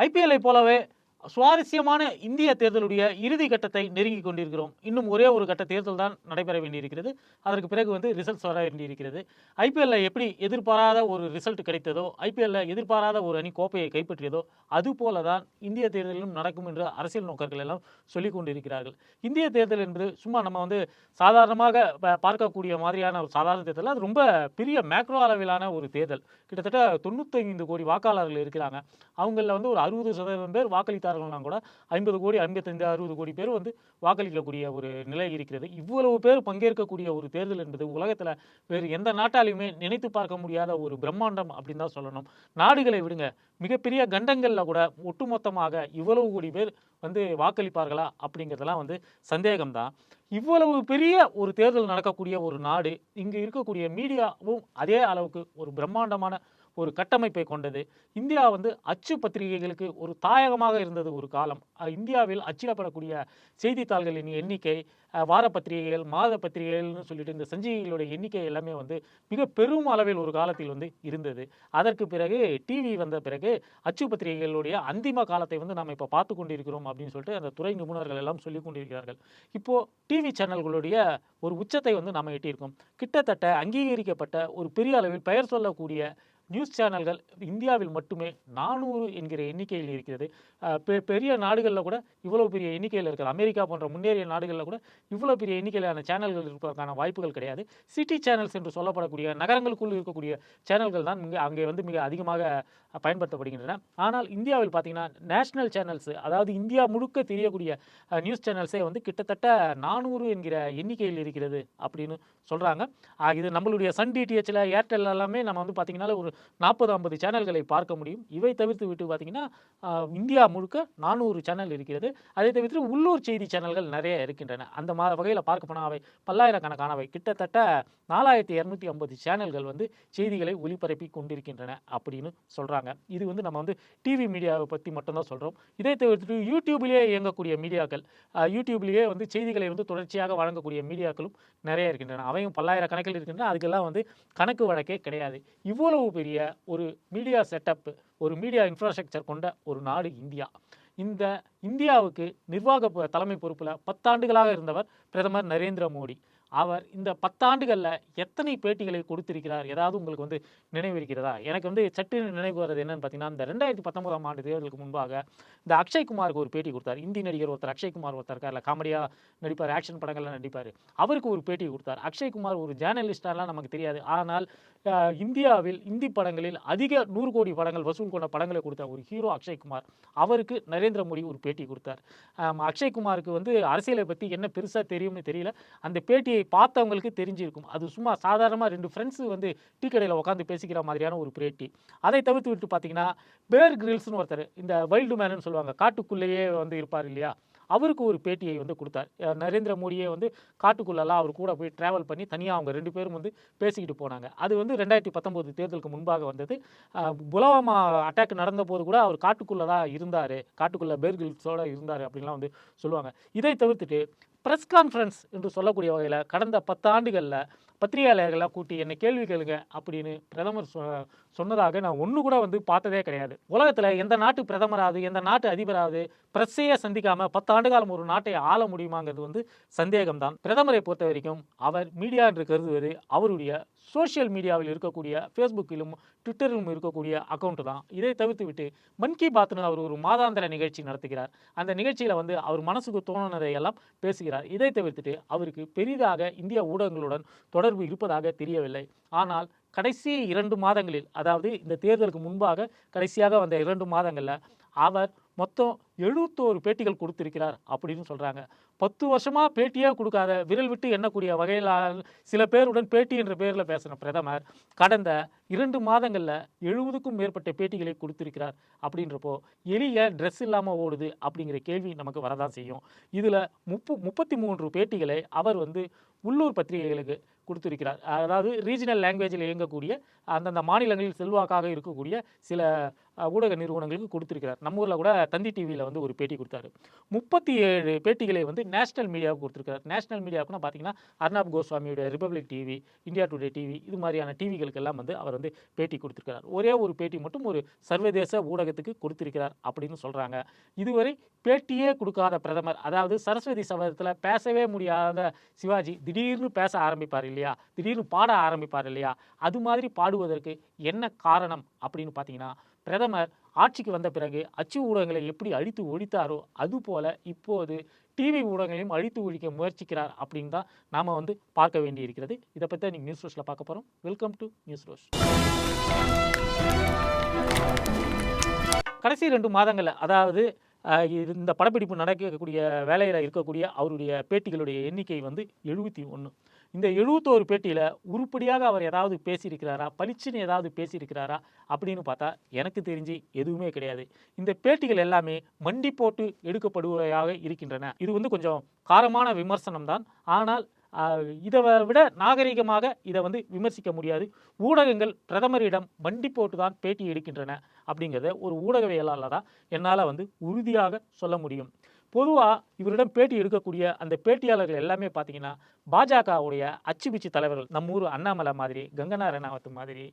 ஐபிஎல்லை போலவே சுவாரஸ்யமான இந்திய தேர்தலுடைய இறுதி கட்டத்தை நெருங்கி கொண்டிருக்கிறோம். இன்னும் ஒரே ஒரு கட்ட தேர்தல் தான் நடைபெற வேண்டியிருக்கிறது. அதற்கு பிறகு வந்து ரிசல்ட்ஸ் வர வேண்டியிருக்கிறது. ஐபிஎல்ல எப்படி எதிர்பாராத ஒரு ரிசல்ட் கிடைத்ததோ ஐபிஎல்ல எதிர்பாராத ஒரு அணி கோப்பையை கைப்பற்றியதோ அதுபோல தான் இந்திய தேர்தலிலும் நடக்கும் என்று அரசியல் நோக்கர்கள் எல்லாம் சொல்லிக் கொண்டிருக்கிறார்கள். இந்திய தேர்தல் என்பது சும்மா நம்ம வந்து சாதாரணமாக பார்க்கக்கூடிய மாதிரியான ஒரு சாதாரண தேர்தல். அது ரொம்ப பெரிய மேக்ரோ அளவிலான ஒரு தேர்தல். கிட்டத்தட்ட தொண்ணூத்தைந்து கோடி வாக்காளர்கள் இருக்கிறாங்க. அவங்களில் வந்து ஒரு அறுபது சதவீதம் பேர் வாக்களித்தார்கள்னா கூட ஐம்பது கோடி ஐம்பத்தைந்து அறுபது கோடி பேர் வந்து வாக்களிக்கக்கூடிய ஒரு நிலை இருக்கிறது. இவ்வளவு பேர் பங்கேற்கக்கூடிய ஒரு தேர்தல் என்பது உலகத்தில் வேறு எந்த நாட்டாலையுமே நினைத்து பார்க்க முடியாத ஒரு பிரம்மாண்டம் அப்படின்னு தான் சொல்லணும். நாடுகளை விடுங்க. மிகப்பெரிய கண்டங்களில் கூட ஒட்டுமொத்தமாக இவ்வளவு கோடி பேர் வந்து வாக்களிப்பார்களா அப்படிங்கிறதெல்லாம் வந்து சந்தேகம்தான் இவ்வளவு பெரிய ஒரு தேர்தல் நடக்கக்கூடிய ஒரு நாடு இங்கு இருக்கக்கூடிய மீடியாவும் அதே அளவுக்கு ஒரு பிரம்மாண்டமான ஒரு கட்டமைப்பை கொண்டது. இந்தியா வந்து அச்சு பத்திரிகைகளுக்கு ஒரு தாயகமாக இருந்தது ஒரு காலம். இந்தியாவில் அச்சிடப்படக்கூடிய செய்தித்தாள்களின் எண்ணிக்கை வார பத்திரிகைகள் மாத பத்திரிகைகள்னு சொல்லிட்டு இந்த சஞ்சிகைகளுடைய எண்ணிக்கை எல்லாமே வந்து மிக பெரும் அளவில் ஒரு காலத்தில் வந்து இருந்தது. அதற்கு பிறகு டிவி வந்த பிறகு அச்சு பத்திரிகைகளுடைய அந்திம காலத்தை வந்து நம்ம இப்போ பார்த்து கொண்டிருக்கிறோம் அப்படின்னு சொல்லிட்டு அந்த துறை நிபுணர்கள் எல்லாம் சொல்லி கொண்டிருக்கிறார்கள். இப்போ டிவி சேனல்களுடைய ஒரு உச்சத்தை வந்து நம்ம எட்டியிருக்கோம். கிட்டத்தட்ட அங்கீகரிக்கப்பட்ட ஒரு பெரிய அளவில் பெயர் சொல்லக்கூடிய நியூஸ் சேனல்கள் இந்தியாவில் மட்டுமே நானூறு என்கிற எண்ணிக்கையில் இருக்கிறது. பெ- பெரிய நாடுகளில் கூட இவ்வளோ பெரிய எண்ணிக்கையில் இருக்கிறது. அமெரிக்கா போன்ற முன்னேறிய நாடுகளில் கூட இவ்வளோ பெரிய எண்ணிக்கையிலான சேனல்கள் இருப்பதற்கான வாய்ப்புகள் கிடையாது. சிட்டி சேனல்ஸ் என்று சொல்லப்படக்கூடிய நகரங்களுக்குள் இருக்கக்கூடிய சேனல்கள் தான் இங்கே அங்கே வந்து மிக அதிகமாக பயன்படுத்தப்படுகின்றன. ஆனால் இந்தியாவில் பார்த்திங்கன்னா நேஷனல் சேனல்ஸ் அதாவது இந்தியா முழுக்க தெரியக்கூடிய நியூஸ் சேனல்ஸே வந்து கிட்டத்தட்ட நானூறு என்கிற எண்ணிக்கையில் இருக்கிறது அப்படின்னு சொல்கிறாங்க இது நம்மளுடைய சன் டிடிஹெச்சில் ஏர்டெல் எல்லாமே நம்ம வந்து பார்த்திங்கனால ஒரு நாற்பது ஐம்பது சேனல்களை பார்க்க முடியும். இவை தவிர்த்து விட்டு பார்த்தீங்கன்னா இந்தியா முழுக்க நானூறு சேனல் இருக்கிறது. அதை தவிர்த்து உள்ளூர் செய்தி சேனல்கள் நிறைய இருக்கின்றன. அந்த மா வகையில் பார்க்க போனால் அவை பல்லாயிரக்கணக்கானவை. கிட்டத்தட்ட நாலாயிரத்தி இரநூத்தி ஐம்பது சேனல்கள் வந்து செய்திகளை ஒளிபரப்பி கொண்டிருக்கின்றன அப்படின்னு சொல்கிறாங்க இது வந்து நம்ம வந்து டிவி மீடியாவை பற்றி மட்டும்தான் சொல்கிறோம் இதை தவிர்த்துட்டு யூடியூப்லேயே இயங்கக்கூடிய மீடியாக்கள் யூடியூப்லேயே வந்து செய்திகளை வந்து தொடர்ச்சியாக வழங்கக்கூடிய மீடியாக்களும் நிறைய இருக்கின்றன. அவையும் பல்லாயிரக்கணக்கில் இருக்கின்றன. அதுக்கெல்லாம் வந்து கணக்கு வழக்கே கிடையாது. இவ்வளவு பெரிய ஒரு மீடியா செட்டப் ஒரு மீடியா இன்ஃப்ராஸ்ட்ரக்சர் கொண்ட ஒரு நாடு இந்தியா. இந்த இந்தியாவுக்கு நிர்வாக தலைமை பொறுப்பில் பத்தாண்டுகளாக இருந்தவர் பிரதமர் நரேந்திர மோடி. அவர் இந்த பத்தாண்டுகளில் எத்தனை பேட்டிகளை கொடுத்திருக்கிறார்? ஏதாவது உங்களுக்கு வந்து நினைவு இருக்கிறதா எனக்கு வந்து சட்டு நினைவு வர்றது என்னன்னு பார்த்தீங்கன்னா இந்த ரெண்டாயிரத்தி பத்தொன்பதாம் ஆண்டு தேர்தலுக்கு முன்பாக இந்த அக்ஷய்குமாருக்கு ஒரு பேட்டி கொடுத்தார். இந்தி நடிகர் ஒருத்தர் அக்ஷய்குமார் ஒருத்தர் இருக்கார்ல காமெடியாக நடிப்பார் ஆக்ஷன் படங்கள்லாம் நடிப்பார். அவருக்கு ஒரு பேட்டி கொடுத்தார். அக்ஷய்குமார் ஒரு ஜேர்னலிஸ்டாலாம் நமக்கு தெரியாது. ஆனால் இந்தியாவில் இந்தி படங்களில் அதிக நூறு கோடி படங்கள் வசூல் கொண்ட படங்களை கொடுத்த ஒரு ஹீரோ அக்ஷய்குமார் அவருக்கு நரேந்திர மோடி ஒரு பேட்டி கொடுத்தார். அக்ஷய்குமாருக்கு வந்து அரசியலை பற்றி என்ன பெருசாக தெரியும்னு தெரியல. அந்த பேட்டியை பார்த்தவங்களுக்கு தெரிஞ்சிருக்கும். அது சும்மா சாதாரணமாக ரெண்டு ஃப்ரெண்ட்ஸு வந்து டீ கடையில் உட்காந்து பேசிக்கிற மாதிரியான ஒரு பிரேட்டி அதை தவிர்த்து விட்டு பார்த்தீங்கன்னா பேர் கிரில்ஸ்னு ஒருத்தர் இந்த வைல்டு மேனுன்னு சொல்லுவாங்க காட்டுக்குள்ளேயே வந்து இருப்பார் இல்லையா? அவருக்கு ஒரு பேட்டியை வந்து கொடுத்தார். நரேந்திர மோடியே வந்து காட்டுக்குள்ளெல்லாம் அவர் கூட போய் ட்ராவல் பண்ணி தனியாக அவங்க ரெண்டு பேரும் வந்து பேசிக்கிட்டு போனாங்க. அது வந்து ரெண்டாயிரத்தி பத்தொம்போது தேர்தலுக்கு முன்பாக வந்தது. புலவாமா அட்டாக் நடந்தபோது கூட அவர் காட்டுக்குள்ளே தான் இருந்தார். காட்டுக்குள்ளே பேர்கில்ஸோட இருந்தார் அப்படின்லாம் வந்து சொல்லுவாங்க. இதை தவிர்த்துட்டு ப்ரெஸ் கான்ஃபரன்ஸ் என்று சொல்லக்கூடிய வகையில் கடந்த பத்தாண்டுகளில் பத்திரிகையாளர்களாக கூட்டி என்னை கேள்வி கேளுங்க அப்படின்னு பிரதமர் சொ சொன்னதாக நான் ஒன்று கூட வந்து பார்த்ததே கிடையாது. உலகத்தில் எந்த நாட்டு பிரதமராவது எந்த நாட்டு அதிபராவது பிரஸ்ஸையே சந்திக்காமல் பத்தாண்டு காலம் ஒரு நாட்டை ஆள முடியுமாங்கிறது வந்து சந்தேகம்தான். பிரதமரை பொறுத்த வரைக்கும் அவர் மீடியா என்று கருதுவது அவருடைய சோஷியல் மீடியாவில் இருக்கக்கூடிய ஃபேஸ்புக்கிலும் ட்விட்டரிலும் இருக்கக்கூடிய அக்கௌண்ட் தான். இதை தவிர்த்து விட்டு மன் கி பாத்னு அவர் ஒரு மாதாந்திர நிகழ்ச்சி நடத்துகிறார். அந்த நிகழ்ச்சியில் வந்து அவர் மனசுக்கு தோணுனதை எல்லாம் பேசுகிறார். இதை தவிர்த்துட்டு அவருக்கு பெரிதாக இந்திய ஊடகங்களுடன் தொடர்பு இருப்பதாக தெரியவில்லை. ஆனால் கடைசி இரண்டு மாதங்களில் அதாவது இந்த தேர்தலுக்கு முன்பாக கடைசியாக வந்த இரண்டு மாதங்களில் அவர் மொத்தம் எழுபத்தோரு பேட்டிகள் கொடுத்திருக்கிறார் அப்படின்னு சொல்கிறாங்க பத்து வருஷமாக பேட்டியே கொடுக்காத விரல் விட்டு எண்ணக்கூடிய வகையில் சில பேருடன் பேட்டி என்ற பேரில் பேசின பிரதமர் கடந்த இரண்டு மாதங்களில் எழுபதுக்கும் மேற்பட்ட பேட்டிகளை கொடுத்திருக்கிறார் அப்படின்றப்போ எளிய ட்ரெஸ் இல்லாமல் ஓடுது அப்படிங்கிற கேள்வி நமக்கு வரதான் செய்யும். இதில் முப்பு முப்பத்தி மூன்று பேட்டிகளை அவர் வந்து உள்ளூர் பத்திரிகைகளுக்கு கொடுத்திருக்கிறார். அதாவது ரீஜனல் லாங்குவேஜில் இயங்கக்கூடிய அந்தந்த மாநிலங்களில் செல்வாக்காக இருக்கக்கூடிய சில ஊடக நிறுவனங்களுக்கு கொடுத்துருக்கிறார். நம்ம ஊரில் கூட தந்தி டிவியில் வந்து ஒரு பேட்டி கொடுத்தாரு. முப்பத்தி ஏழு பேட்டிகளை வந்து நேஷனல் மீடியாவுக்கு கொடுத்துருக்காரு நேஷனல் மீடியாவுக்குன்னா பார்த்தீங்கன்னா Arnab கோஸ்வாமியோட Republic TV India Today TV இது மாதிரியான டிவிகளுக்கெல்லாம் வந்து அவர் வந்து பேட்டி கொடுத்துருக்கிறார். ஒரே ஒரு பேட்டி மட்டும் ஒரு சர்வதேச ஊடகத்துக்கு கொடுத்திருக்கிறார் அப்படின்னு சொல்கிறாங்க இதுவரை பேட்டியே கொடுக்காத பிரதமர் அதாவது சரஸ்வதி சபதத்தில் பேசவே முடியாத சிவாஜி திடீர்னு பேச ஆரம்பிப்பார் இல்லையா? திடீர்னு பாட ஆரம்பிப்பார் இல்லையா? அது மாதிரி பாடுவதற்கு என்ன காரணம் அப்படின்னு பார்த்தீங்கன்னா பிரதமர் ஆட்சிக்கு வந்த பிறகு அச்சு ஊடகங்களை எப்படி அழித்து ஒழித்தாரோ அதுபோல இப்போது டிவி ஊடகங்களையும் அழித்து ஒழிக்க முயற்சிக்கிறார் அப்படின்னு தான் நாம் வந்து பார்க்க வேண்டியிருக்கிறது. இதை பற்றி தான் நீங்கள் நியூஸ் ரோஸில் பார்க்க போகிறோம் வெல்கம் டு நியூஸ் ரோஸ் கடைசி ரெண்டு மாதங்களில் அதாவது இந்த படப்பிடிப்பு நடக்கக்கூடிய வேலையில் இருக்கக்கூடிய அவருடைய பேட்டிகளுடைய எண்ணிக்கை வந்து எழுபத்தி ஒன்று இந்த எழுபத்தோரு பேட்டியில் உருப்படியாக அவர் ஏதாவது பேசியிருக்கிறாரா? பளிச்சுன்னு ஏதாவது பேசியிருக்கிறாரா? அப்படின்னு பார்த்தா எனக்கு தெரிஞ்சு எதுவுமே கிடையாது. இந்த பேட்டிகள் எல்லாமே மண்டி போட்டு எடுக்கப்படுவதாக இருக்கின்றன. இது வந்து கொஞ்சம் காரமான விமர்சனம் தான். ஆனால் இதை விட நாகரிகமாக இதை வந்து விமர்சிக்க முடியாது. ஊடகங்கள் பிரதமரிடம் மண்டி போட்டு தான் பேட்டி எடுக்கின்றன அப்படிங்கிறத ஒரு ஊடகவியலாளராக என்னால் வந்து உறுதியாக சொல்ல முடியும். பொதுவாக இவரிடம் பேட்டி எடுக்கக்கூடிய அந்த பேட்டியாளர்கள் எல்லாமே பார்த்தீங்கன்னா பாஜகவுடைய அச்சுபிச்சு தலைவர்கள் நம்ம ஊர் அண்ணாமலை மாதிரி கங்கனா ரணாவத் மாதிரி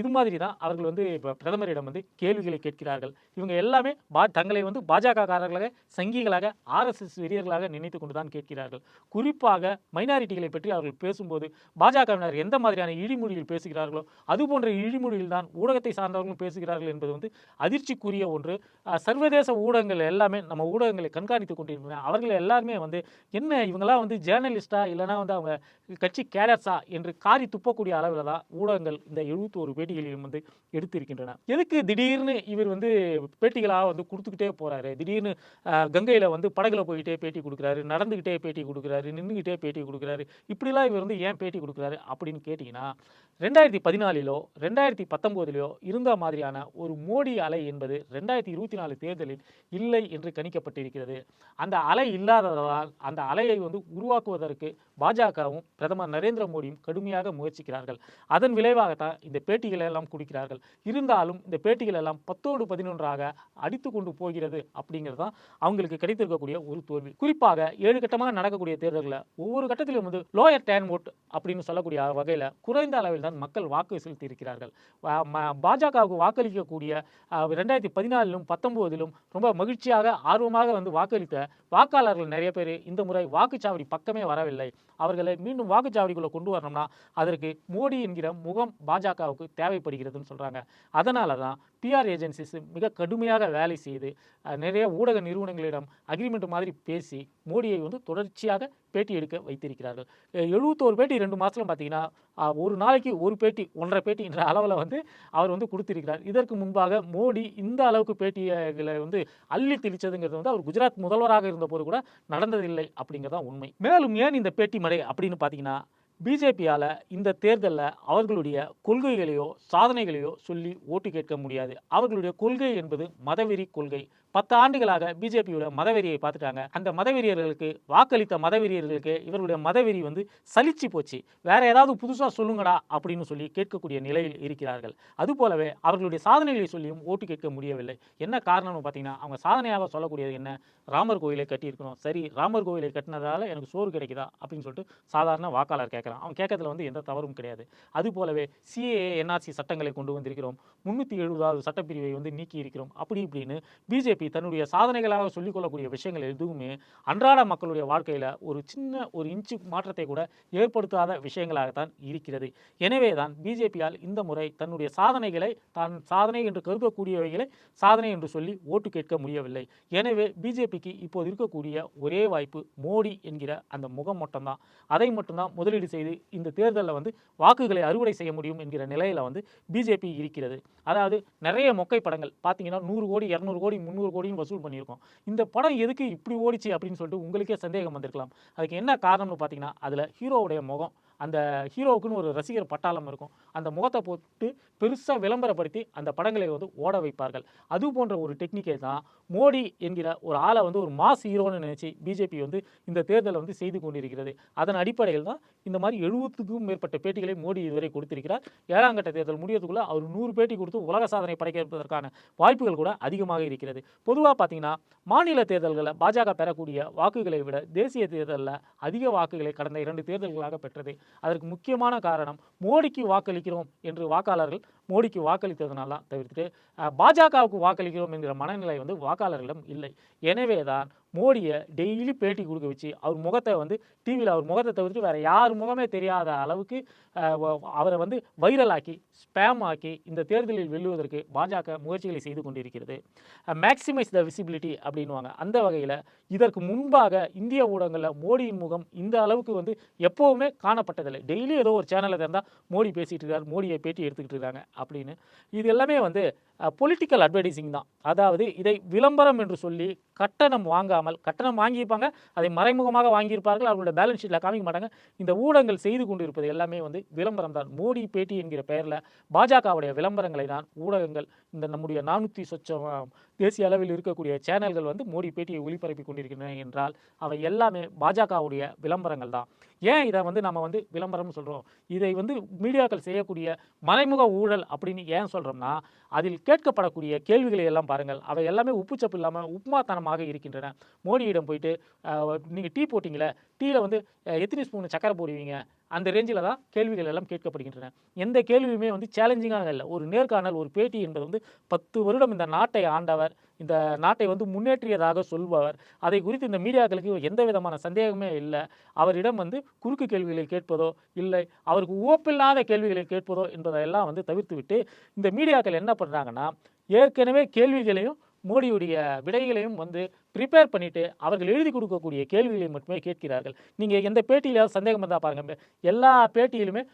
இது மாதிரி தான் அவர்கள் வந்து இப்போ பிரதமரிடம் வந்து கேள்விகளை கேட்கிறார்கள். இவங்க எல்லாமே பா தங்களை வந்து பாஜக காரர்களாக சங்கிகளாக ஆர்எஸ்எஸ் வெறியர்களாக நினைத்து கொண்டு தான் கேட்கிறார்கள். குறிப்பாக மைனாரிட்டிகளை பற்றி அவர்கள் பேசும்போது பாஜகவினர் எந்த மாதிரியான இழிமொழியில் பேசுகிறார்களோ அது போன்ற இழிமொழியில் தான் ஊடகத்தை சார்ந்தவர்களும் பேசுகிறார்கள் என்பது வந்து அதிர்ச்சிக்குரிய ஒன்று. சர்வதேச ஊடகங்கள் எல்லாமே நம்ம ஊடகங்களை கண்காணித்து கொண்டிருக்கின்றன. அவர்கள் எல்லாருமே வந்து என்ன இவங்கெல்லாம் வந்து ஜேர்னலிஸ்டா இல்லைனா வந்து அவங்க கட்சி கேடர்ஸா என்று காரி துப்பக்கூடிய அளவில் தான் ஊடகங்கள் இந்த எழுபத்தோரு பேட்டிகளையும் வந்து எடுத்திருக்கின்றன. எதுக்கு திடீர்னு இவர் வந்து பேட்டிகளாக வந்து கொடுத்துக்கிட்டே போறாரு? திடீர்னு கங்கையில் வந்து படகுல போயிட்டே பேட்டி கொடுக்குறாரு நடந்துக்கிட்டே பேட்டி கொடுக்குறாரு நின்றுக்கிட்டே பேட்டி கொடுக்குறாரு இப்படிலாம் இவர் வந்து ஏன் பேட்டி கொடுக்குறாரு அப்படின்னு கேட்டிங்கன்னா ரெண்டாயிரத்தி பதினாலிலோ ரெண்டாயிரத்தி பத்தொம்போதிலோ இருந்த மாதிரியான ஒரு மோடி அலை என்பது ரெண்டாயிரத்தி இருபத்தி நாலு தேர்தலில் இல்லை என்று கணிக்கப்பட்டிருக்கிறது. அந்த அலை இல்லாததால் அந்த அலையை வந்து உருவாக்குவதற்கு பாஜகவும் பிரதமர் நரேந்திர மோடியும் கடுமையாக முயற்சிக்கிறார்கள். அதன் விளைவாகத்தான் இந்த பேட்டிகளை எல்லாம் கொடுக்கிறார்கள். இருந்தாலும் இந்த பேட்டிகள் எல்லாம் பத்தோடு பதினொன்றாக அடித்து கொண்டு போகிறது அப்படிங்கிறது தான் அவங்களுக்கு கிடைத்திருக்கக்கூடிய ஒரு தோல்வி. குறிப்பாக ஏழு கட்டமாக நடக்கக்கூடிய தேர்தல்களில் ஒவ்வொரு கட்டத்திலும் வந்து லோயர் டேன் ஓட் அப்படின்னு சொல்லக்கூடிய வகையில் குறைந்த அளவில் தான் மக்கள் வாக்கு செலுத்தி இருக்கிறார்கள் பாஜகவுக்கு வாக்களிக்கக்கூடிய ரெண்டாயிரத்தி பதினாலிலும் பத்தொம்போதிலும் ரொம்ப மகிழ்ச்சியாக ஆர்வமாக வந்து வாக்களித்த வாக்காளர்கள் நிறைய பேர் இந்த முறை வாக்குச்சாவடி பக்கமே வரவில்லை. அவர்களை மீண்டும் வாக்குச்சாவடிக்குள்ளே கொண்டு வரணும்னா அதற்கு மோடி என்கிற முகம் பாஜகவுக்கு தேவைப்படுகிறதுன்னு சொல்கிறாங்க அதனால தான் பிஆர் ஏஜென்சிஸ் மிக கடுமையாக வேலை செய்து நிறைய ஊடக நிறுவனங்களிடம் அக்ரிமெண்ட் மாதிரி பேசி மோடியை வந்து தொடர்ச்சியாக பேட்டி எடுக்க வைத்திருக்கிறார்கள். எழுபத்தோரு பேட்டி ரெண்டு மாதத்துல பார்த்தீங்கன்னா ஒரு நாளைக்கு ஒரு பேட்டி ஒன்றரை பேட்டி என்ற அளவில் வந்து அவர் வந்து கொடுத்திருக்கிறார். இதற்கு முன்பாக மோடி இந்த அளவுக்கு பேட்டிகளை வந்து அள்ளி தெளிச்சதுங்கிறது வந்து அவர் குஜராத் முதல்வராக இருந்தபோது கூட நடந்ததில்லை அப்படிங்கிறது தான் உண்மை. மேலும் ஏன் இந்த பேட்டி மடை அப்படின்னு பார்த்தீங்கன்னா பிஜேபியால் இந்த தேர்தலில் அவர்களுடைய கொள்கைகளையோ சாதனைகளையோ சொல்லி ஓட்டு கேட்க முடியாது. அவர்களுடைய கொள்கை என்பது மதவெறி கொள்கை. பத்து ஆண்டுகளாக பிஜேபியோட மதவெறியை பார்த்துட்டாங்க. அந்த மதவெறியர்களுக்கு வாக்களித்த மதவெறியர்களுக்கு இவருடைய மதவெறி வந்து சலிச்சு போச்சு. வேற ஏதாவது புதுசாக சொல்லுங்கடா அப்படின்னு சொல்லி கேட்கக்கூடிய நிலையில் இருக்கிறார்கள். அதுபோலவே அவர்களுடைய சாதனைகளை சொல்லியும் ஓட்டு கேட்க முடியவில்லை. என்ன காரணம்னு பார்த்தீங்கன்னா அவங்க சாதனையாக சொல்லக்கூடியது என்ன? ராமர் கோயிலை கட்டியிருக்கணும் சரி ராமர் கோயிலை கட்டினதால எனக்கு சோறு கிடைக்குதா? அப்படின்னு சொல்லிட்டு சாதாரண வாக்காளர் கேட்குறான் அவன் கேட்கறதுல வந்து எந்த தவறும் கிடையாது. அது போலவே சிஏஏ என்ஆர்சி சட்டங்களை கொண்டு வந்திருக்கிறோம். முன்னூற்றி எழுபதாவது சட்டப்பிரிவை வந்து நீக்கி இருக்கிறோம் அப்படி இப்படின்னு பிஜேபி தன்னுடைய சாதனைகளாக சொல்லிக்கொள்ளக்கூடிய விஷயங்கள் எதுவுமே அன்றாட மக்களுடைய வாழ்க்கையில் ஒரு சின்ன ஒரு இன்ச்சு மாற்றத்தை கூட ஏற்படுத்தாத விஷயங்களாகத்தான் இருக்கிறது. எனவே தான் பிஜேபியால் இந்த முறை தன்னுடைய சாதனைகளை தான் சாதனை என்று கருதக்கூடியவைகளை சாதனை என்று சொல்லி ஓட்டு கேட்க முடியவில்லை. எனவே பிஜேபிக்கு இப்போது இருக்கக்கூடிய ஒரே வாய்ப்பு மோடி என்கிற அந்த முகம் மட்டும்தான். அதை மட்டும்தான் முதலீடு செய்து இந்த தேர்தலில் வந்து வாக்குகளை அறுவடை செய்ய முடியும் என்கிற நிலையில் வந்து பிஜேபி இருக்கிறது. அதாவது நிறைய மொக்கை படங்கள். பார்த்தீங்கன்னா நூறு கோடி இரநூறு கோடி முந்நூறு கோடியும் வசூல் பண்ணியிருக்கோம். இந்த படம் எதுக்கு இப்படி ஓடிச்சு அப்படின்னு சொல்லிட்டு உங்களுக்கே சந்தேகம் வந்திருக்கலாம். அதுக்கு என்ன காரணம்னு பார்த்தீங்கன்னா அதில் ஹீரோவுடைய முகம். அந்த ஹீரோவுக்குன்னு ஒரு ரசிகர் பட்டாளம் இருக்கும். அந்த முகத்தை போட்டு பெருசாக விளம்பரப்படுத்தி அந்த படங்களை வந்து ஓட வைப்பார்கள். அது போன்ற ஒரு டெக்னிக்கை தான் மோடி என்கிற ஒரு ஆளை வந்து ஒரு மாஸ் ஹீரோன்னு நினச்சி பிஜேபி வந்து இந்த தேர்தலை வந்து செய்து கொண்டிருக்கிறது. அதன் அடிப்படையில் தான் இந்த மாதிரி எழுபத்துக்கும் மேற்பட்ட பேட்டிகளை மோடி இதுவரை கொடுத்திருக்கிறார். ஏழாம் கட்ட தேர்தல் முடியறதுக்குள்ள அவர் நூறு பேட்டி கொடுத்து உலக சாதனை படைக்கிறதுக்கான வாய்ப்புகள் கூட அதிகமாக இருக்கிறது. பொதுவாக பார்த்தீங்கன்னா மாநில தேர்தல்களில் பாஜக பெறக்கூடிய வாக்குகளை விட தேசிய தேர்தலில் அதிக வாக்குகளை கடந்த இரண்டு தேர்தல்களாக பெற்றது. அதற்கு முக்கியமான காரணம் மோடிக்கு வாக்களிக்கிறோம் என்று வாக்காளர்கள் மோடிக்கு வாக்களித்ததுனால தான் தவிர்த்துட்டு பாஜகவுக்கு வாக்களிக்கிறோம் என்கிற மனநிலை வந்து வாக்காளர்களிடம் இல்லை. எனவே தான் மோடியை டெய்லி பேட்டி கொடுக்க வச்சு அவர் முகத்தை வந்து டிவியில் அவர் முகத்தை தவிர்த்து வேறு யார் முகமே தெரியாத அளவுக்கு அவரை வந்து வைரலாக்கி ஸ்பேம் ஆக்கி இந்த தேர்தலில் வெல்லுவதற்கு பாஜக முயற்சிகளை செய்து கொண்டிருக்கிறது. மேக்சிமைஸ் த விசிபிலிட்டி அப்படின்வாங்க அந்த வகையில் இதற்கு முன்பாக இந்திய ஊடகங்களில் மோடியின் முகம் இந்த அளவுக்கு வந்து எப்போவுமே காணப்பட்டதில்லை. டெய்லி ஏதோ ஒரு சேனலில் இருந்தால் மோடி பேசிகிட்டு இருக்கார் மோடியை பேட்டி எடுத்துக்கிட்டு இருக்காங்க. அப்படின்னு. இது எல்லாமே வந்து பொலிட்டிக்கல் அட்வர்டைசிங் தான். அதாவது இதை விளம்பரம் என்று சொல்லி கட்டணம் வாங்காமல் கட்டணம் வாங்கியிருப்பாங்க அதை மறைமுகமாக வாங்கியிருப்பார்கள் அவர்களோட பேலன்ஸ் ஷீட்டில் காமிக்க மாட்டாங்க. இந்த ஊடகங்கள் செய்து கொண்டிருப்பது எல்லாமே வந்து விளம்பரம் தான். மோடி பேட்டி என்கிற பெயரில் பாஜகவுடைய விளம்பரங்களை தான் ஊடகங்கள் இந்த நம்முடைய நானூற்றி சொச்சம் தேசிய அளவில் இருக்கக்கூடிய சேனல்கள் வந்து மோடி பேட்டியை ஒளிபரப்பி கொண்டிருக்கின்றன என்றால் அவை எல்லாமே பாஜகவுடைய விளம்பரங்கள் தான். ஏன் இதை வந்து நம்ம வந்து விளம்பரம்னு சொல்கிறோம் இதை வந்து மீடியாக்கள் செய்யக்கூடிய மறைமுக ஊழல் அப்படின்னு ஏன் சொல்கிறோம்னா அதில் கேட்கப்படக்கூடிய கேள்விகளை எல்லாம் பாருங்கள். அவை எல்லாமே உப்புச்சப்பு இல்லாமல் உப்புமாத்தனமாக இருக்கின்றன. மோடியிடம் போயிட்டு நீங்கள் டீ போட்டிங்களே டீயில் வந்து எத்தனை ஸ்பூன் சக்கரை போடுவீங்க? அந்த ரேஞ்சில் தான் கேள்விகள் எல்லாம் கேட்கப்படுகின்றன. எந்த கேள்வியுமே வந்து சேலஞ்சிங்காக இல்லை. ஒரு நேர்காணல் ஒரு பேட்டி என்பது வந்து பத்து வருடம் இந்த நாட்டை ஆண்டவர் இந்த நாட்டை வந்து முன்னேற்றியதாக சொல்பவர். அதை குறித்து இந்த மீடியாக்களுக்கு எந்த விதமான சந்தேகமே இல்லை. அவரிடம் வந்து குறுக்கு கேள்விகளை கேட்பதோ இல்லை அவருக்கு உவப்பில்லாத கேள்விகளை கேட்பதோ என்பதையெல்லாம் வந்து தவிர்த்துவிட்டு இந்த மீடியாக்கள் என்ன பண்ணுறாங்கன்னா ஏற்கனவே கேள்விகளையும் மோடியுடைய விடைகளையும் வந்து ப்ரிப்பேர் பண்ணிவிட்டு அவர்கள் எழுதி கொடுக்கக்கூடிய கேள்விகளை மட்டுமே கேட்கிறார்கள். நீங்கள் எந்த பேட்டியிலாவது சந்தேகம் இருந்தால் பாருங்க. எல்லா பேட்டியிலுமே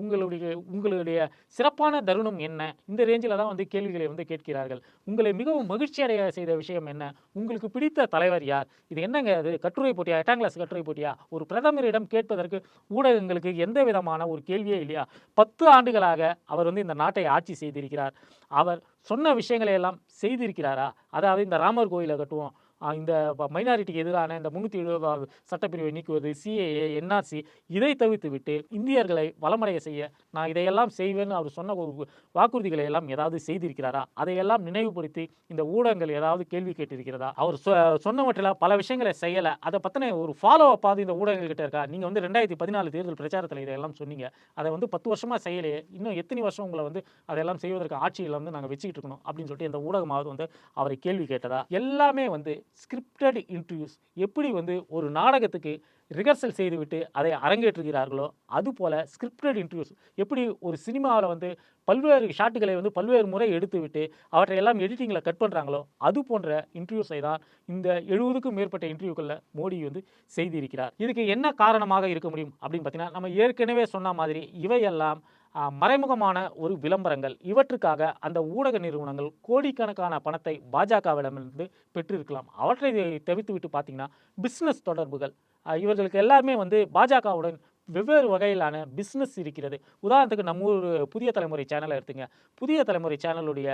உங்களுடைய உங்களுடைய சிறப்பான தருணம் என்ன? இந்த ரேஞ்சில் தான் வந்து கேள்விகளை வந்து கேட்கிறார்கள். உங்களை மிகவும் மகிழ்ச்சி அடைய செய்த விஷயம் என்ன? உங்களுக்கு பிடித்த தலைவர் யார்? இது என்னங்க அது? கட்டுரை போட்டியா? எட்டாம் கிளாஸ் கட்டுரை போட்டியா? ஒரு பிரதமரிடம் கேட்பதற்கு ஊடகங்களுக்கு எந்த விதமான ஒரு கேள்வியே இல்லையா? பத்து ஆண்டுகளாக அவர் வந்து இந்த நாட்டை ஆட்சி செய்திருக்கிறார். அவர் சொன்ன விஷயங்களை எல்லாம் செய்திருக்கிறாரா? அதாவது இந்த ராமர் கோயிலை கட்டுவோம். இந்த மைனாரிட்டிக்கு எதிரான இந்த முன்னூற்றி எழுபதாவது சட்டப்பிரிவை நீக்குவது சிஏஏ என்ஆர்சி இதை தவிர்த்து விட்டு இந்தியர்களை வளமடைய செய்ய நான் இதையெல்லாம் செய்வேன்னு அவர் சொன்ன ஒரு வாக்குறுதிகளை எல்லாம் ஏதாவது செய்திருக்கிறாரா? அதையெல்லாம் நினைவுபடுத்தி இந்த ஊடகங்கள் ஏதாவது கேள்வி கேட்டிருக்கிறதா? அவர் சொ- சொன்னவற்றில் பல விஷயங்களை செய்யலை. அதை பற்றின ஒரு ஃபாலோ அப்பாவது இந்த ஊடகங்கள் கிட்ட இருக்கா? நீங்கள் வந்து ரெண்டாயிரத்தி பதினாலு தேர்தல் பிரச்சாரத்தில் இதையெல்லாம் சொன்னீங்க. அதை வந்து பத்து வருஷமாக செய்யலையே. இன்னும் எத்தனை வருஷம் உங்களை வந்து அதையெல்லாம் செய்வதற்கு ஆட்சியில் வந்து நாங்கள் வச்சுக்கிட்டு இருக்கணும்? அப்படின்னு சொல்லிட்டு இந்த ஊடகமாவது வந்து அவரை கேள்வி கேட்டதா? எல்லாமே வந்து ஸ்கிரிப்டட் இன்டர்வியூஸ் எப்படி வந்து ஒரு நாடகத்துக்கு ரிஹர்சல் செய்துவிட்டு அதை அரங்கேற்றுகிறார்களோ அதுபோல் ஸ்கிரிப்டட் இன்டர்வியூஸ் எப்படி ஒரு சினிமாவில் வந்து பல்வேறு ஷாட்டுகளை வந்து பல்வேறு முறை எடுத்துவிட்டு அவற்றை எல்லாம் எடிட்டிங்கில் கட் பண்ணுறாங்களோ அது போன்ற இன்டர்வியூஸை தான் இந்த எழுபதுக்கும் மேற்பட்ட இன்டர்வியூக்களில் மோடி வந்து செய்திருக்கிறார். இதுக்கு என்ன காரணமாக இருக்க முடியும் அப்படின்னு பார்த்தீங்கன்னா நம்ம ஏற்கனவே சொன்ன மாதிரி இவையெல்லாம் மறைமுகமான ஒரு விளம்பரங்கள். இவற்றுக்காக அந்த ஊடக நிறுவனங்கள் கோடிக்கணக்கான பணத்தை பாஜகவிடமிருந்து பெற்றிருக்கலாம். அவற்றை தவிர்த்து விட்டு பார்த்தீங்கன்னா பிஸ்னஸ் தொடர்புகள். இவர்களுக்கு எல்லாருமே வந்து பாஜகவுடன் வெவ்வேறு வகையிலான பிஸ்னஸ் இருக்கிறது. உதாரணத்துக்கு நம்ம ஊர் புதிய தலைமுறை சேனலை எடுத்துங்க. புதிய தலைமுறை சேனலுடைய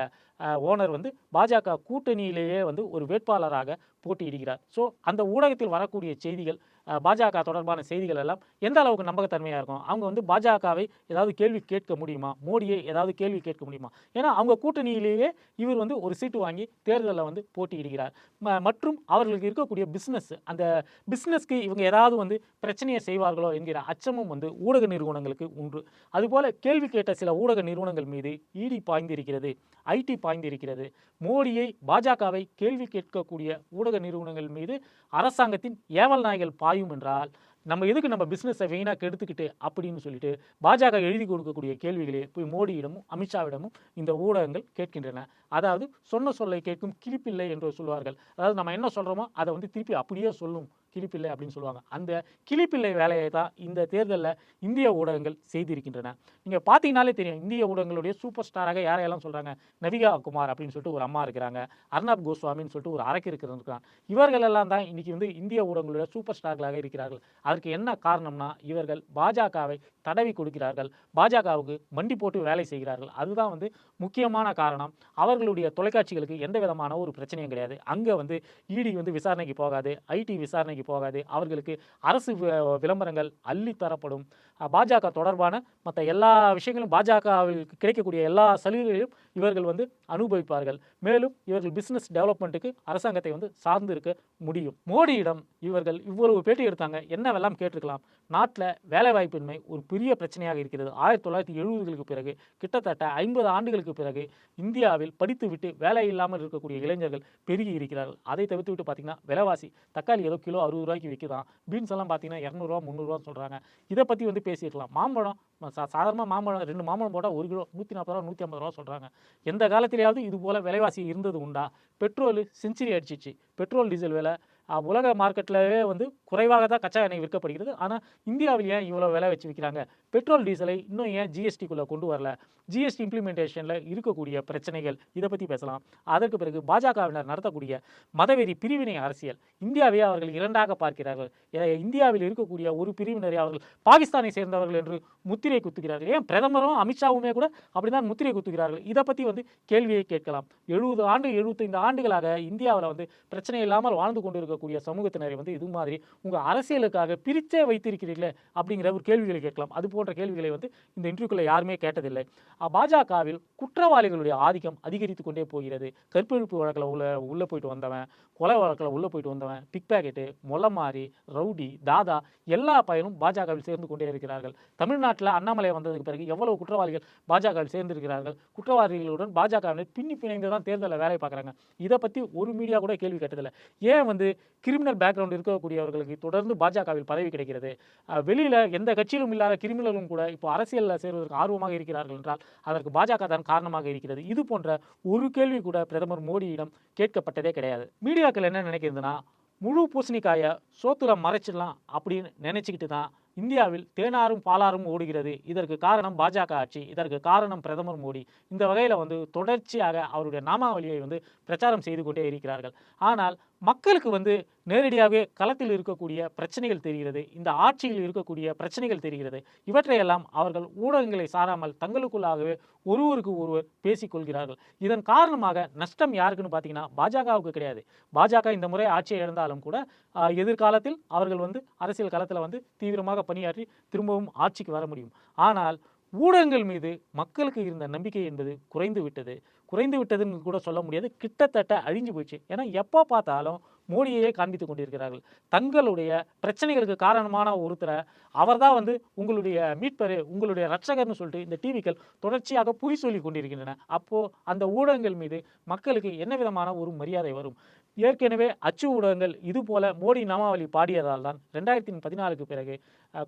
ஓனர் வந்து பாஜக கூட்டணியிலேயே வந்து ஒரு வேட்பாளராக போட்டியிடுகிறார். ஸோ அந்த ஊடகத்தில் வரக்கூடிய செய்திகள் பாஜக தொடர்பான செய்திகள் எல்லாம் எந்த அளவுக்கு நம்பகத்தன்மையாக இருக்கும்? அவங்க வந்து பாஜகவை ஏதாவது கேள்வி கேட்க முடியுமா? மோடியை ஏதாவது கேள்வி கேட்க முடியுமா? ஏன்னா அவங்க கூட்டணியிலேயே இவர் வந்து ஒரு சீட்டு வாங்கி தேர்தலில் வந்து போட்டியிடுகிறார். ம- மற்றும் அவர்களுக்கு இருக்கக்கூடிய பிஸ்னஸ் அந்த பிஸ்னஸ்க்கு இவங்க ஏதாவது வந்து பிரச்சனையை செய்வார்களோ என்கிற அச்சமும் வந்து ஊடக நிறுவனங்களுக்கு உண்டு. அதுபோல் கேள்வி கேட்ட சில ஊடக நிறுவனங்கள் மீது இடி பாய்ந்திருக்கிறது ஐடி பாய்ந்திருக்கிறது. மோடியை பாஜகவை கேள்வி கேட்கக்கூடிய ஊடக நிறுவனங்கள் மீது அரசாங்கத்தின் ஏவல் நாய்கள் பாயும் என்றால் நம்ம எதுக்கு நம்ம பிஸ்னஸை வீணாக கெடுத்துக்கிட்டு அப்படின்னு சொல்லிட்டு பாஜக எழுதி கொடுக்கக்கூடிய கேள்விகளே போய் மோடியிடமும் அமித்ஷாவிடமும் இந்த ஊடகங்கள் கேட்கின்றன. அதாவது சொன்ன சொல்லை கேட்கும் கிளிப்பில்லை என்று சொல்வார்கள். அதாவது நம்ம என்ன சொல்கிறோமோ அதை வந்து திருப்பி அப்படியே சொல்லும் கிளிப்பிள்ளை அப்படின்னு சொல்லுவாங்க. அந்த கிளிப்பிள்ளை வேலையை தான் இந்த தேர்தலில் இந்திய ஊடகங்கள் செய்திருக்கின்றன. நீங்கள் பார்த்தீங்கனாலே தெரியும் இந்திய ஊடகங்களுடைய சூப்பர் ஸ்டாராக யாரையெல்லாம் சொல்கிறாங்க நவிகா குமார் அப்படின்னு சொல்லிட்டு ஒரு அம்மா இருக்கிறாங்க. அர்ணாப் கோஸ்வாமின்னு சொல்லிட்டு ஒரு அரக்கு இருக்கிறாங்க இவர்கள் எல்லாம் தான் இன்னைக்கு வந்து இந்திய ஊடகங்களுடைய சூப்பர் ஸ்டார்களாக இருக்கிறார்கள். அதற்கு என்ன காரணம்னா இவர்கள் பாஜகவை தடவி கொடுக்கிறார்கள். பாஜகவுக்கு மண்டி போட்டு வேலை செய்கிறார்கள். அதுதான் வந்து முக்கியமான காரணம். அவர்களுடைய தொலைக்காட்சிகளுக்கு எந்த விதமான ஒரு பிரச்சனையும் கிடையாது. அங்கே வந்து இடி வந்து விசாரணைக்கு போகாது. ஐடி விசாரணைக்கு போகாது. அவர்களுக்கு அரசு விளம்பரங்கள் அள்ளி தரப்படும். பாஜக தொடர்பான மற்ற எல்லா விஷயங்களும் பாஜகவில் கிடைக்கக்கூடிய எல்லா சலுகைகளையும் இவர்கள் வந்து அனுபவிப்பார்கள். மேலும் இவர்கள் பிசினஸ் டெவலப்மெண்ட்டுக்கு அரசாங்கத்தை வந்து சார்ந்து இருக்க முடியும். மோடியிடம் இவர்கள் இவ்வளவு பேட்டி எடுத்தாங்க. என்னவெல்லாம் கேட்டிருக்கலாம்? நாட்டில் வேலைவாய்ப்பின்மை ஒரு பெரிய பிரச்சனையாக இருக்கிறது. ஆயிரத்தி தொள்ளாயிரத்தி எழுபதுகளுக்கு பிறகு கிட்டத்தட்ட ஐம்பது ஆண்டுகளுக்கு பிறகு இந்தியாவில் படித்துவிட்டு வேலை இல்லாமல் இருக்கக்கூடிய இளைஞர்கள் பெருகி இருக்கிறார்கள். அதை தவிர்த்து விட்டு பார்த்தீங்கன்னா விலைவாசி தக்காளி ஏதோ கிலோ அறுபது ரூபாய்க்கு விற்கிறான் பீன்ஸ் எல்லாம் பார்த்தீங்கன்னா இரநூறுவா முந்நூறுரூவான்னு சொல்கிறாங்க இதை பற்றி வந்து பேசியிருக்கலாம். மாம்பழம் சா சாதாரணமாக மாம்பழம் ரெண்டு மாம்பழம் போட்டால் ஒரு கிலோ நூற்றி நாற்பது ரூபா நூற்றி ஐம்பது ரூபா சொல்கிறாங்க எந்த காலத்திலேயாவது இது போல் விலைவாசி இருந்தது உண்டா? பெட்ரோல் செஞ்சுரி அடிச்சிச்சு. பெட்ரோல் டீசல் விலை உலக மார்க்கெட்லவே வந்து குறைவாக தான் கச்சா எண்ணெய் விற்கப்படுகிறது. ஆனால் இந்தியாவில் ஏன் இவ்வளோ விலை வச்சு விற்கிறாங்க? பெட்ரோல் டீசலை இன்னும் ஏன் ஜிஎஸ்டிக்குள்ளே கொண்டு வரல? ஜிஎஸ்டி இம்ப்ளிமெண்டேஷனில் இருக்கக்கூடிய பிரச்சனைகள் இதை பற்றி பேசலாம். அதற்கு பிறகு பாஜகவினர் நடத்தக்கூடிய மதவெறி பிரிவினை அரசியல். இந்தியாவை அவர்கள் இரண்டாக பார்க்கிறார்கள். இந்தியாவில் இருக்கக்கூடிய ஒரு பிரிவினரை அவர்கள் பாகிஸ்தானை சேர்ந்தவர்கள் என்று முத்திரை குத்துகிறார்கள். ஏன்? பிரதமரும் அமித்ஷாவுமே கூட அப்படிதான் முத்திரை குத்துகிறார்கள். இதை பற்றி வந்து கேள்வியை கேட்கலாம். எழுபது ஆண்டு எழுபத்தைந்து ஆண்டுகளாக இந்தியாவில் வந்து பிரச்சனை இல்லாமல் வாழ்ந்து இருக்கக்கூடிய சமூகத்தினரை வந்து இது மாதிரி உங்கள் அரசியலுக்காக பிரித்தே வைத்திருக்கிறீர்களே அப்படிங்கிற ஒரு கேள்விகளை கேட்கலாம். அது போன்ற கேள்விகளை வந்து இந்த இன்டர்வியூக்குள்ள யாருமே கேட்டதில்லை. பாஜகவில் குற்றவாளிகளுடைய ஆதிக்கம் அதிகரித்து கொண்டே போகிறது. கற்பழிப்பு வழக்கில் உள்ள உள்ளே போயிட்டு வந்தவன் கொலை வழக்கில் உள்ளே போயிட்டு வந்தவன் பிக் பேக்கெட்டு மொளமாரி ரவுடி தாதா எல்லா பயனும் பாஜகவில் சேர்ந்து கொண்டே இருக்கிறார்கள். தமிழ்நாட்டில் அண்ணாமலை வந்ததுக்கு பிறகு எவ்வளவு குற்றவாளிகள் பாஜகவில் சேர்ந்திருக்கிறார்கள்? குற்றவாளிகளுடன் பாஜகவினர் பின்னி பிணைந்து தான் தேர்தலில் வேலை பார்க்குறாங்க. இதை பற்றி ஒரு மீடியா கூட கேள்வி கேட்டதில்லை. ஏன் வந்து கிரிமினல் பேக்ரவுண்ட் இருக்கக்கூடியவர்களுக்கு தொடர்ந்து பாஜகவில் பதவி கிடைக்கிறது? வெளியில் வெளியில எந்த கட்சியிலும் இல்லாத கிரிமினலும் கூட இப்போ அரசியலில் சேருவதற்கு ஆர்வமாக இருக்கிறார்கள் என்றால் அதற்கு பாஜக தான் காரணமாக இருக்கிறது. இது போன்ற ஒரு கேள்வி கூட பிரதமர் மோடியிடம் கேட்கப்பட்டதே கிடையாது. மீடியாக்கள் என்ன நினைக்கிறதுனா முழு பூசணிக்காயை சோத்துல மறைச்சிடலாம் அப்படின்னு நினைச்சுக்கிட்டு தான் இந்தியாவில் தேனாரும் பாலாரும் ஓடுகிறது. இதற்கு காரணம் பாஜக ஆட்சி இதற்கு காரணம் பிரதமர் மோடி. இந்த வகையில் வந்து தொடர்ச்சியாக அவருடைய நாமாவளியை வந்து பிரச்சாரம் செய்து கொண்டே இருக்கிறார்கள். ஆனால் மக்களுக்கு வந்து நேரடியாகவே களத்தில் இருக்கக்கூடிய பிரச்சனைகள் தெரிகிறது இந்த ஆட்சியில் இருக்கக்கூடிய பிரச்சனைகள் தெரிகிறது. இவற்றையெல்லாம் அவர்கள் ஊடகங்களை சாராமல் தங்களுக்குள்ளாகவே ஒருவருக்கு ஒருவர் பேசிக்கொள்கிறார்கள் இதன் காரணமாக நஷ்டம் யாருக்குன்னு பார்த்தீங்கன்னா பாஜகவுக்கு கிடையாது. பாஜக இந்த முறை ஆட்சியை இழந்தாலும் கூட எதிர்காலத்தில் அவர்கள் வந்து அரசியல் களத்தில் வந்து தீவிரமாக பணியாற்றி திரும்பவும் ஆட்சிக்கு வர முடியும். ஆனால் ஊடகங்கள் மீது மக்களுக்கு இருந்த நம்பிக்கை என்பது குறைந்து விட்டது. குறைந்து விட்டதுன்னு கூட சொல்ல முடியாது. கிட்டத்தட்ட அழிஞ்சு போயிடுச்சு. ஏன்னா எப்போ பார்த்தாலும் மோடியையே காண்பித்து கொண்டிருக்கிறார்கள். தங்களுடைய பிரச்சனைகளுக்கு காரணமான ஒருத்தரை அவர்தான் வந்து உங்களுடைய மீட்பரு உங்களுடைய ரட்சகர்னு சொல்லிட்டு இந்த டிவிக்கள் தொடர்ச்சியாக பொய் சொல்லி கொண்டிருக்கின்றன. அப்போது அந்த ஊடகங்கள் மீது மக்களுக்கு என்ன விதமான ஒரு மரியாதை வரும்? ஏற்கனவே அச்சு ஊடகங்கள் இதுபோல மோடி நாமாவளி பாடியதால் தான் ரெண்டாயிரத்தி பதினாலுக்கு பிறகு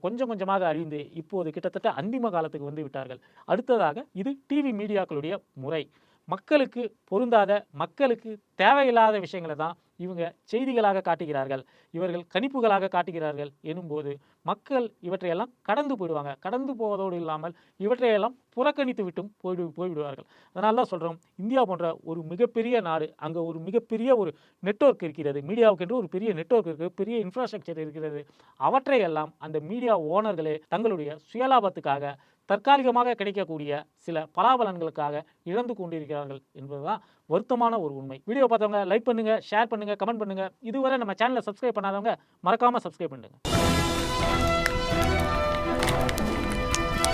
கொஞ்சம் கொஞ்சமாக அழிந்து இப்போது கிட்டத்தட்ட அந்திம காலத்துக்கு வந்து விட்டார்கள். அடுத்ததாக இது டிவி மீடியாக்களுடைய முறை. மக்களுக்கு பொருந்தாத மக்களுக்கு தேவையில்லாத விஷயங்களை தான் இவங்க செய்திகளாக காட்டுகிறார்கள். இவர்கள் கணிப்புகளாக காட்டுகிறார்கள் எனும்போது மக்கள் இவற்றையெல்லாம் கடந்து போயிடுவாங்க. கடந்து போவதோடு இல்லாமல் இவற்றையெல்லாம் புறக்கணித்து விட்டும் போய்டு போய்விடுவார்கள். அதனால தான் சொல்கிறோம் இந்தியா போன்ற ஒரு மிகப்பெரிய நாடு அங்கே ஒரு மிகப்பெரிய ஒரு நெட்வொர்க் இருக்கிறது. மீடியாவுக்கு என்று ஒரு பெரிய நெட்ஒர்க் இருக்குது பெரிய இன்ஃப்ராஸ்ட்ரக்சர் இருக்கிறது. அவற்றையெல்லாம் அந்த மீடியா ஓனர்களே தங்களுடைய சுயலாபத்துக்காக தற்காலிகமாக கிடைக்கக்கூடிய சில பலாபலன்களுக்காக இழந்து கொண்டிருக்கிறார்கள் என்பதுதான் வருத்தமான ஒரு உண்மை. வீடியோ பார்த்தவங்க லைக் பண்ணுங்கள் ஷேர் பண்ணுங்கள் கமெண்ட் பண்ணுங்கள் இதுவரை நம்ம சேனலை சப்ஸ்கிரைப் பண்ணாதவங்க மறக்காமல் சப்ஸ்கிரைப் பண்ணுங்கள்